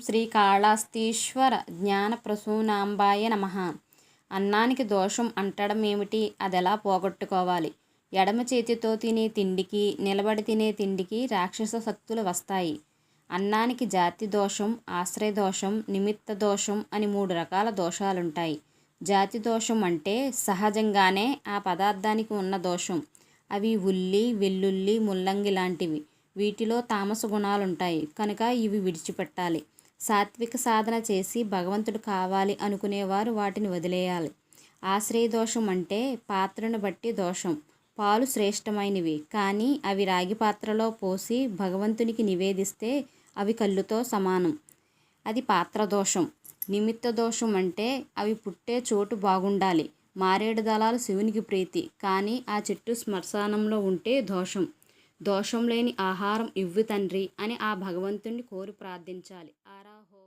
శ్రీకాళాస్తీశ్వర జ్ఞాన ప్రసూనాంబాయ నమ. అన్నానికి దోషం అంటడం ఏమిటి అదెలా పోగొట్టుకోవాలి? ఎడమ చేతితో తినే తిండికి నిలబడి తినే తిండికి రాక్షస శక్తులు వస్తాయి. అన్నానికి జాతి దోషం ఆశ్రయ దోషం నిమిత్త దోషం అని మూడు రకాల దోషాలుంటాయి. జాతి దోషం అంటే సహజంగానే ఆ పదార్థానికి ఉన్న దోషం. అవి ఉల్లి వెల్లుల్లి ముల్లంగి లాంటివి. వీటిలో తామస గుణాలుంటాయి. కనుక ఇవి విడిచిపెట్టాలి. సాత్విక సాధన చేసి భగవంతుడు కావాలి అనుకునేవారు వాటిని వదిలేయాలి. ఆశ్రయ దోషం అంటే పాత్రను బట్టి దోషం. పాలు శ్రేష్టమైనవి. కానీ అవి రాగి పాత్రలో పోసి భగవంతునికి నివేదిస్తే అవి కళ్ళుతో సమానం. అది పాత్ర దోషం నిమిత్త దోషం అంటే అవి పుట్టే చోటు బాగుండాలి. మారేడు దళాలు శివునికి ప్రీతి. కానీ ఆ చెట్టు శ్మశానంలో ఉంటే దోషం. దోషం లేని ఆహారం ఇవ్వు తండ్రి అని ఆ భగవంతుణ్ణి కోరి ప్రార్థించాలి. ఆరాహో